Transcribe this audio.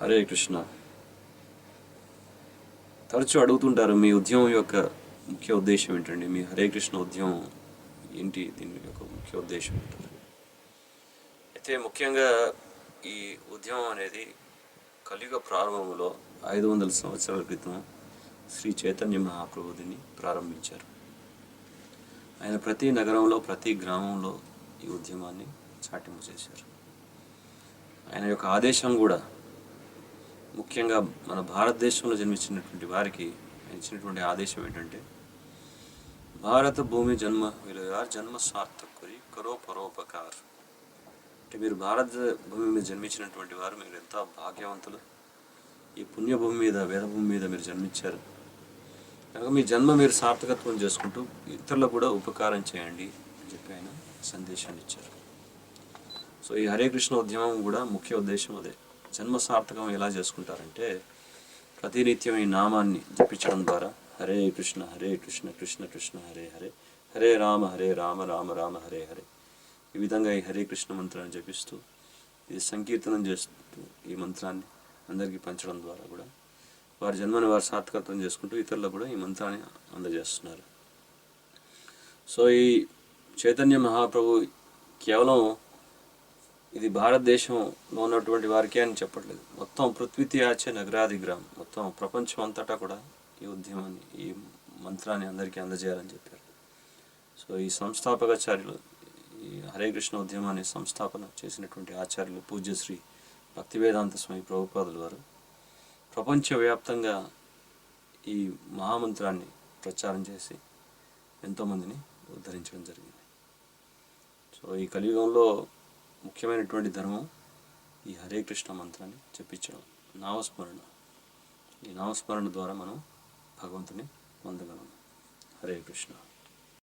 హరే కృష్ణ. తరచూ అడుగుతుంటారు మీ ఉద్యమం యొక్క ముఖ్య ఉద్దేశం ఏంటండి? మీ హరే కృష్ణ ఉద్యమం ఏంటి? దీని యొక్క ముఖ్య ఉద్దేశం ఏంటండి? అయితే ముఖ్యంగా ఈ ఉద్యమం అనేది కలియుగ ప్రారంభంలో ఐదు వందల సంవత్సరాల క్రితం శ్రీ చైతన్య మహాప్రభుదిని ప్రారంభించారు. ఆయన ప్రతి నగరంలో ప్రతి గ్రామంలో ఈ ఉద్యమాన్ని చాటింపు చేశారు. ఆయన యొక్క ఆదేశం కూడా ముఖ్యంగా మన భారతదేశంలో జన్మించినటువంటి వారికి ఇచ్చినటువంటి ఆదేశం ఏంటంటే భారత భూమి జన్మ విలుగార్ జన్మ సార్థకురి కరో పరోపకార్ అంటే మీరు భారత భూమి మీద జన్మించినటువంటి వారు మీరు ఎంత భాగ్యవంతులు. ఈ పుణ్యభూమి మీద వేదభూమి మీద మీరు జన్మించారు. కనుక మీ జన్మ మీరు సార్థకత్వం చేసుకుంటూ ఇతరులకు కూడా ఉపకారం చేయండి అని చెప్పి ఆయన సందేశాన్ని ఇచ్చారు. సో ఈ హరే కృష్ణ ఉద్యమం కూడా ముఖ్య ఉద్దేశం అదే. జన్మ సార్థకం ఎలా చేసుకుంటారంటే ప్రతినిత్యం ఈ నామాన్ని జపించడం ద్వారా హరే కృష్ణ హరే కృష్ణ కృష్ణ కృష్ణ హరే హరే హరే రామ హరే రామ రామ రామ హరే హరే. ఈ విధంగా ఈ హరే కృష్ణ మంత్రాన్ని జపిస్తూ ఇది సంకీర్తనం చేస్తూ ఈ మంత్రాన్ని అందరికీ పంచడం ద్వారా కూడా వారి జన్మని వారు సార్థకత్వం చేసుకుంటూ ఇతరులకు కూడా ఈ మంత్రాన్ని అందజేస్తున్నారు. సో ఈ చైతన్య మహాప్రభు కేవలం ఇది భారతదేశంలో ఉన్నటువంటి వారికే అని చెప్పట్లేదు. మొత్తం పృథ్వీతియాచే నగరాది గ్రామం. మొత్తం ప్రపంచం అంతటా కూడా ఈ ఉద్యమాన్ని ఈ మంత్రాన్ని అందరికీ అందజేయాలని చెప్పారు. సో ఈ సంస్థాపకాచార్యులు ఈ హరే కృష్ణ ఉద్యమాన్ని సంస్థాపన చేసినటువంటి ఆచార్యులు పూజ్యశ్రీ భక్తివేదాంత స్వామి ప్రభుపాదులు వారు ప్రపంచవ్యాప్తంగా ఈ మహామంత్రాన్ని ప్రచారం చేసి ఎంతోమందిని ఉద్ధరించడం జరిగింది. సో ఈ కలియుగంలో ముఖ్యమైనటువంటి ధర్మం ఈ హరే కృష్ణ మంత్రాన్ని చెప్పించడం. నామస్మరణ. ఈ నామస్మరణ ద్వారా మనం భగవంతుని పొందగలం హరే కృష్ణ.